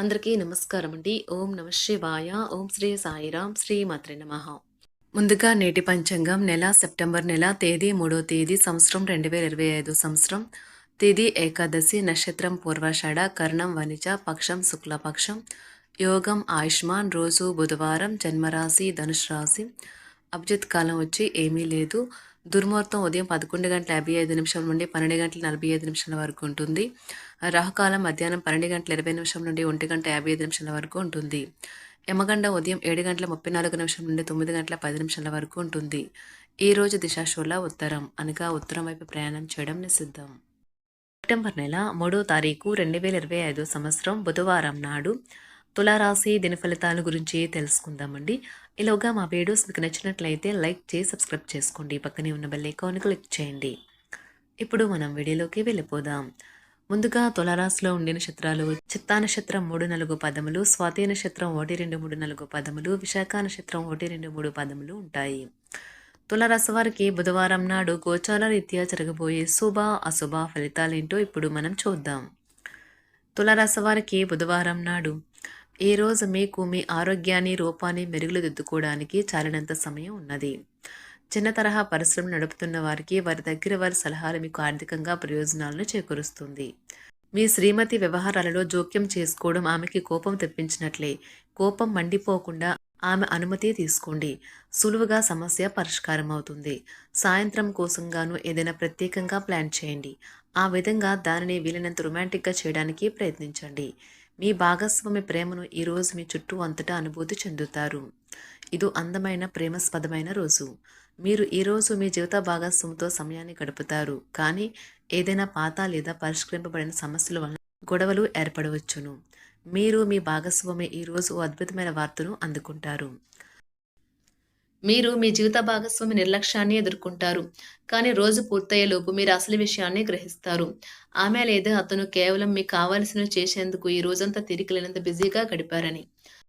అందరికీ నమస్కారం అండి. ఓం నమ శివాయ. ఓం శ్రీ సాయిరాం. శ్రీ మాత్రే నమ. ముందుగా నేటి పంచాంగం నెల సెప్టెంబర్ నెల తేదీ మూడో తేదీ సంవత్సరం రెండు వేల ఇరవై ఐదు సంవత్సరం. తేదీ ఏకాదశి నక్షత్రం పూర్వాషాఢ కర్ణం వనిజ పక్షం శుక్లపక్షం. యోగం ఆయుష్మాన్ రోజు బుధవారం జన్మరాశి ధనుష్ రాశి. అభిజిత్ కాలం వచ్చి ఏమీ లేదు. దుర్ముహూర్తం ఉదయం పదకొండు గంటల యాభై ఐదు నిమిషాల నుండి పన్నెండు గంటల నలభై ఐదు నిమిషాల వరకు ఉంటుంది. రాహుకాలం మధ్యాహ్నం పన్నెండు గంటల ఇరవై నిమిషం నుండి ఒంటి గంట యాభై ఐదు నిమిషాల వరకు ఉంటుంది. యమగండ ఉదయం ఏడు గంటల ముప్పై నాలుగు నిమిషం నుండి తొమ్మిది గంటల పది నిమిషాల వరకు ఉంటుంది. ఈ రోజు దిశాశూల ఉత్తరం అనగా ఉత్తరం వైపు ప్రయాణం చేయడం నిషిద్ధం. సెప్టెంబర్ నెల మూడో తారీఖు రెండు వేల ఇరవై ఐదు సంవత్సరం బుధవారం నాడు తులారాశి దిన ఫలితాల గురించి తెలుసుకుందామండి. ఇలాగా మా వీడియోస్ మీకు నచ్చినట్లయితే లైక్ చేసి సబ్స్క్రైబ్ చేసుకోండి. పక్కనే ఉన్న బెల్ ఐకాన్ క్లిక్ చేయండి. ఇప్పుడు మనం వీడియోలోకి వెళ్ళిపోదాం. ముందుగా తులారాశిలో ఉండే నక్షత్రాలు చిత్తా నక్షత్రం మూడు నాలుగు పదములు స్వాతి నక్షత్రం ఒకటి రెండు మూడు నాలుగు పదములు విశాఖ నక్షత్రం ఒకటి రెండు మూడు పదములు ఉంటాయి. తులారాశి వారికి బుధవారం నాడు గోచార రీత్యా జరగబోయే శుభ అశుభ ఫలితాలేంటో ఇప్పుడు మనం చూద్దాం. తులారాశి వారికి బుధవారం నాడు ఈ రోజు మీకు మీ ఆరోగ్యాన్ని రూపాన్ని మెరుగులు దిద్దుకోవడానికి చాలినంత సమయం ఉన్నది. చిన్న తరహా పరిశ్రమ నడుపుతున్న వారికి వారి దగ్గర వారి సలహాలు మీకు ఆర్థికంగా ప్రయోజనాలను చేకూరుస్తుంది. మీ శ్రీమతి వ్యవహారాలలో జోక్యం చేసుకోవడం ఆమెకి కోపం తెప్పించినట్లే. కోపం మండిపోకుండా ఆమె అనుమతి తీసుకోండి. సులువుగా సమస్య పరిష్కారం అవుతుంది సాయంత్రం కోసంగాను ఏదైనా ప్రత్యేకంగా ప్లాన్ చేయండి. ఆ విధంగా దానిని వీలైనంత రొమాంటిక్గా చేయడానికి ప్రయత్నించండి. మీ భాగస్వామి ప్రేమను ఈరోజు మీ చుట్టూ అంతటా అనుభూతి చెందుతారు. ఇది అందమైన ప్రేమస్పదమైన రోజు. మీరు ఈరోజు మీ జీవిత భాగస్వామితో సమయాన్ని గడుపుతారు. కానీ ఏదైనా పాత లేదా పరిష్కరింపబడిన సమస్యల వలన గొడవలు ఏర్పడవచ్చును. మీరు మీ భాగస్వామి ఈరోజు ఓ అద్భుతమైన వార్తను అందుకుంటారు. మీరు మీ జీవిత భాగస్వామి నిర్లక్ష్యాన్ని ఎదుర్కొంటారు. కానీ రోజు పూర్తయ్యేలోపు మీరు అసలు విషయాన్ని గ్రహిస్తారు. ఆమె లేదా అతను కేవలం మీకు కావాల్సినవి చేసేందుకు ఈ రోజంతా తిరిగిలేనంత బిజీగా గడిపారని.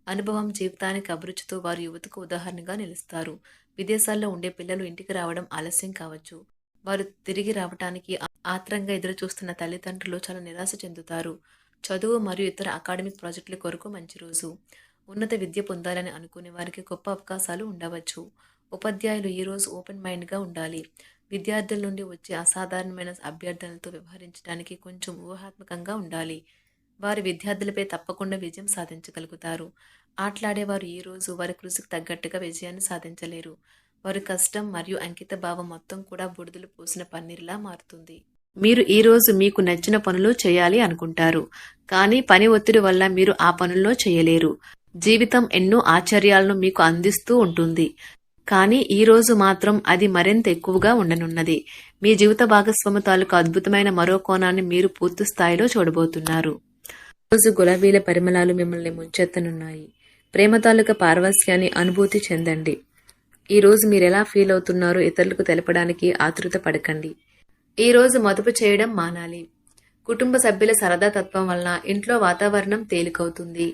అనుభవం జీవితానికి అభిరుచితో వారు యువతకు ఉదాహరణగా నిలుస్తారు. విదేశాల్లో ఉండే పిల్లలు ఇంటికి రావడం ఆలస్యం కావచ్చు. వారు తిరిగి రావటానికి ఆత్రంగా ఎదురు చూస్తున్న తల్లిదండ్రులు చాలా నిరాశ చెందుతారు. చదువు మరియు ఇతర అకాడమిక్ ప్రాజెక్టుల కొరకు మంచి రోజు. ఉన్నత విద్య పొందాలని అనుకునే వారికి గొప్ప అవకాశాలు ఉండవచ్చు. ఉపాధ్యాయులు ఈరోజు ఓపెన్ మైండ్గా ఉండాలి. విద్యార్థుల నుండి వచ్చే అసాధారణమైన అభ్యర్థనలతో వ్యవహరించడానికి కొంచెం ఊహాత్మకంగా ఉండాలి. వారి విద్యార్థులపై తప్పకుండా విజయం సాధించగలుగుతారు. ఆటలాడేవారు ఈరోజు వారి కృషికి తగ్గట్టుగా విజయాన్ని సాధించలేరు. వారి కష్టం మరియు అంకిత భావం మొత్తం కూడా బుడిదలు పోసిన పన్నీర్లా మారుతుంది. మీరు ఈరోజు మీకు నచ్చిన పనులు చేయాలి అనుకుంటారు. కానీ పని ఒత్తిడి వల్ల మీరు ఆ పనుల్లో చేయలేరు. జీవితం ఎన్నో ఆశ్చర్యాలను మీకు అందిస్తూ ఉంటుంది. కానీ ఈ రోజు మాత్రం అది మరింత ఎక్కువగా ఉండనున్నది. మీ జీవిత భాగస్వామి తాలూకు అద్భుతమైన మరో కోణాన్ని మీరు పూర్తి స్థాయిలో చూడబోతున్నారు. రోజు గులాబీల పరిమళాలు మిమ్మల్ని ముంచెత్తనున్నాయి. ప్రేమ తాలూకా పారవస్యాన్ని అనుభూతి చెందండి. ఈ రోజు మీరు ఎలా ఫీల్ అవుతున్నారో ఇతరులకు తెలపడానికి ఆతృత పడకండి. ఈ రోజు మదుపు చేయడం మానాలి. కుటుంబ సభ్యుల సరదా తత్వం వలన ఇంట్లో వాతావరణం తేలికవుతుంది.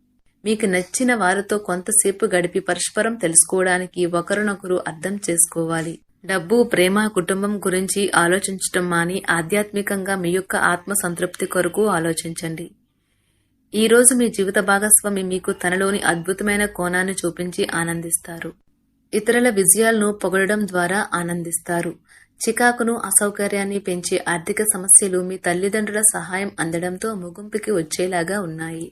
మీకు నచ్చిన వారితో కొంతసేపు గడిపి పరస్పరం తెలుసుకోవడానికి ఒకరినొకరు అర్థం చేసుకోవాలి. డబ్బు ప్రేమ కుటుంబం గురించి ఆలోచించటం మాని ఆధ్యాత్మికంగా మీ యొక్క ఆత్మ సంతృప్తి కొరకు ఆలోచించండి. ఈరోజు మీ జీవిత భాగస్వామి మీకు తనలోని అద్భుతమైన కోణాన్ని చూపించి ఆనందిస్తారు. ఇతరుల విజయాలను పొగడడం ద్వారా ఆనందిస్తారు. చికాకును అసౌకర్యాన్ని పెంచే ఆర్థిక సమస్యలు మీ తల్లిదండ్రుల సహాయం అందడంతో ముగింపుకి వచ్చేలాగా ఉన్నాయి.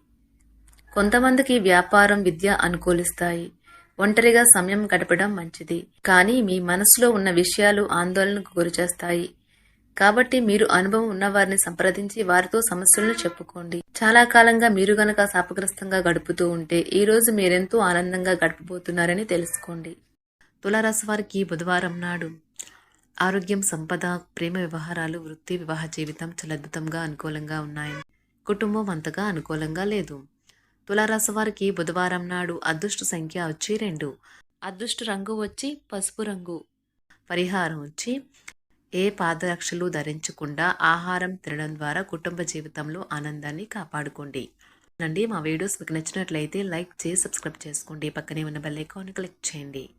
కొంతమందికి వ్యాపారం విద్య అనుకూలిస్తాయి. ఒంటరిగా సమయం గడపడం మంచిది. కానీ మీ మనసులో ఉన్న విషయాలు ఆందోళనకు గురిచేస్తాయి. కాబట్టి మీరు అనుభవం ఉన్నవారిని సంప్రదించి వారితో సమస్యలను చెప్పుకోండి. చాలా కాలంగా మీరు గనక శాపగ్రస్తంగా గడుపుతూ ఉంటే ఈ రోజు మీరెంతో ఆనందంగా గడపబోతున్నారని తెలుసుకోండి. తులారాశి వారికి బుధవారం నాడు ఆరోగ్యం సంపద ప్రేమ వ్యవహారాలు వృత్తి వివాహ జీవితం చాలా అద్భుతంగా అనుకూలంగా ఉన్నాయి కుటుంబం అంతగా అనుకూలంగా లేదు. తులారాశి వారికి బుధవారం నాడు అదృష్ట సంఖ్య వచ్చి రెండు. అదృష్ట రంగు వచ్చి పసుపు రంగు. పరిహారం వచ్చి ఏ పాదరక్షలు ధరించకుండా ఆహారం తినడం ద్వారా కుటుంబ జీవితంలో ఆనందాన్ని కాపాడుకోండి. నండి మా వీడియోస్ మీకు నచ్చినట్లయితే లైక్ చేసి సబ్స్క్రైబ్ చేసుకోండి. పక్కనే ఉన్న బెల్ ఐకాన్ క్లిక్ చేయండి.